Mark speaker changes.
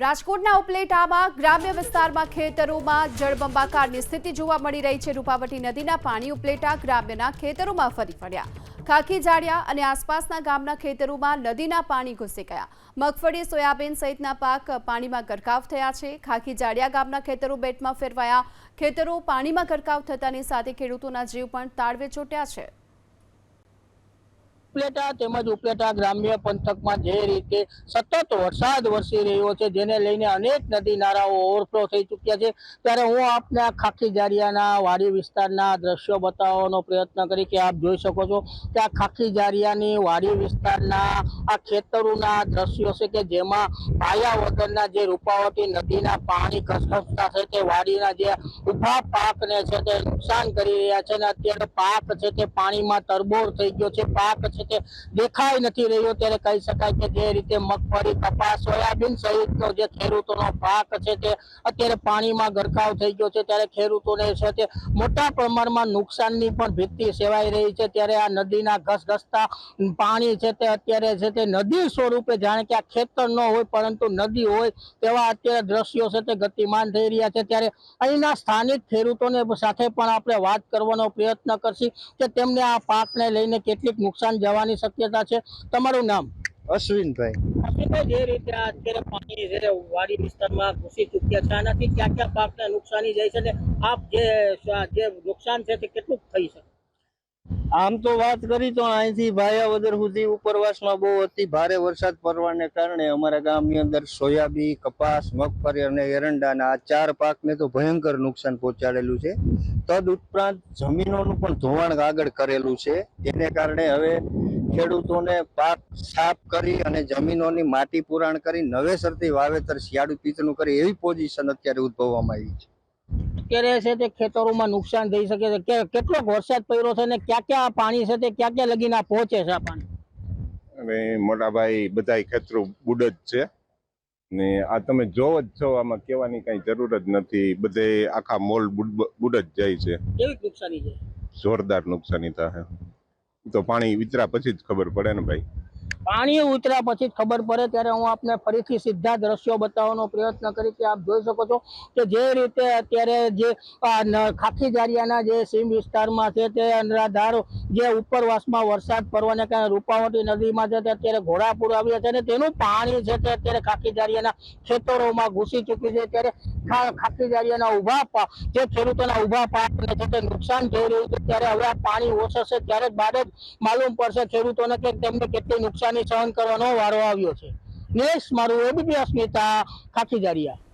Speaker 1: રાજકોટના ઉપલેટામાં ગ્રામ્ય વિસ્તારમાં ખેતરોમાં જળબંબાકારની સ્થિતિ જોવા મળી રહી છે. રૂપાવટી નદીના પાણી ઉપલેટા ગ્રામ્યના ખેતરોમાં ફરી પડ્યા ખાખી જાડિયા અને આસપાસના ગામના ખેતરોમાં નદીના પાણી ઘૂસી ગયા. મગફળી, સોયાબીન સહિતના પાક પાણીમાં ગરકાવ થયા છે. ખાખી જાડિયા ગામના ખેતરો બેટમાં ફેરવાયા. ખેતરો પાણીમાં ગરકાવ થતાની સાથે ખેડૂતોના જીવ પણ તાળવે ચોટ્યા છે.
Speaker 2: ઉપલેટા તેમજ ઉપલેટા ગ્રામ્ય પંથકમાં જે રીતે સતત વરસાદ વરસી રહ્યો છે, જેને લઈને અનેક નદી નાળાઓ ઓવરફ્લો થઈ ચૂક્યા છે. ત્યારે હું આપને આ ખાખી જારિયાના વાડી વિસ્તારના દ્રશ્યો બતાવવાનો પ્રયત્ન કરી કે આપ જોઈ શકો છો કે આ ખાખી જારિયાની વાડી વિસ્તારના આ ખેતરોના દ્રશ્યો છે કે જેમાં પાયા વગરના જે રૂપાવતી નદીના પાણી ઘસઘસતા છે તે વાડીના જે ઊભા પાકને છે તે નુકસાન કરી રહ્યા છે અને અત્યારે પાક છે તે પાણીમાં તરબોળ થઈ ગયો છે. પાક છે તે દેખાઈ નથી રહ્યો, ત્યારે કહી શકાય કે જે રીતે મગફળી, કપાસ, સોયાબીન સહિતનો જે ખેડૂતોનો પાક છે તે અત્યારે પાણીમાં ગરકાવ થઈ ગયો છે, ત્યારે ખેડૂતોને છે તે મોટા પ્રમાણમાં નુકસાનની પણ ભીતિ સેવાઈ રહી છે. ત્યારે આ નદીના ઘસઘસતા પાણી છે તે અત્યારે છે તે નદી સ્વરૂપે જાણે કે આ ખેતર ન હોય, પરંતુ નદી હોય તેવા અત્યારે દ્રશ્યો છે તે ગતિમાન થઈ રહ્યા છે. ત્યારે અહીંના સ્થાનિક ખેડૂતોને સાથે પણ આપણે વાત કરવાનો પ્રયત્ન કરશી કે તેમને આ પાકને લઈને કેટલીક નુકસાન જવાની શક્યતા છે. તમારું નામ?
Speaker 3: અશ્વિનભાઈ.
Speaker 2: જે રીતે અત્યારે પાણી વાડી વિસ્તારમાં ઘૂસી ચૂક્યા છે. આનાથી ક્યાં ક્યાં પાકને નુકસાની જાય છે ને આપ જે જે નુકસાન છે તે કેટલું થઈ શકે?
Speaker 3: આમ તો વાત કરી તો અહીંથી ભાયાવદર સુધી ઉપરવાસમાં બહુ અતિ ભારે વરસાદ પડવાને કારણે અમારા ગામની અંદર સોયાબી કપાસ મગફળી અને એરંડાના આ ચાર પાકને તો ભયંકર નુકસાન પહોંચાડેલું છે. તદ ઉપરાંત જમીનોનું પણ ધોવાણ આગળ કરેલું છે. જેને કારણે હવે ખેડૂતોને પાક સાફ કરી અને જમીનોની માટી પુરાણ કરી નવેસરથી વાવેતર શિયાળુ પિત્તનું કરી એવી પોઝિશન અત્યારે ઉદ્ભવવામાં આવી છે.
Speaker 2: અત્યારે છે તે ખેતરોમાં નુકસાન થઈ શકે છે. કેટલો વરસાદ પડ્યો છે ને ક્યાં ક્યાં આ પાણી છે તે ક્યાં ક્યાં લગીને પહોંચે છે આ પાણી?
Speaker 4: અને મોટાભાઈ બધા ખેતરો બુડ જ છે. ને આ તમે જોવો જ છો આમાં કહેવાની કઈ જરૂર જ નથી. બધે આખા મોલ બુડ બુડ જ જાય છે.
Speaker 2: કેવી નુકસાની છે?
Speaker 4: જોરદાર નુકસાની થાય. તો પાણી વિતરા પછી જ ખબર પડે ને ભાઈ.
Speaker 2: પાણી ઉતર્યા પછી ખબર પડે ત્યારે હું આપને ફરીથી સીધા દ્રશ્યો બતાવવાનો પ્રયત્ન કરી કે આપ જોઈ શકો છો કે જે રીતે અત્યારે જે ખાખી જારિયાના જે સીમ વિસ્તારમાં છે તે અનરાધાર જે ઉપરવાસમાં વરસાદ પડવાને કારણે રૂપાવટી નદીમાં છે અત્યારે ઘોડાપુર આવ્યા છે અને તેનું પાણી છે તે અત્યારે ખાખી જારિયાના ખેતરોમાં ઘૂસી ચૂક્યું છે. ત્યારે ખાખી જારિયાના ઊભા જે ખેડૂતોના ઊભા પાકને છે તે નુકસાન થઈ રહ્યું છે. ત્યારે હવે પાણી ઓછશે ત્યારે જ બાદ જ માલુમ પડશે ખેડૂતોને કે તેમને કેટલી નુકસાની સહન કરવાનો વારો આવ્યો છે. નેક્સ્ટ મારું એબીપી અસ્મિતા ખાખી જારિયા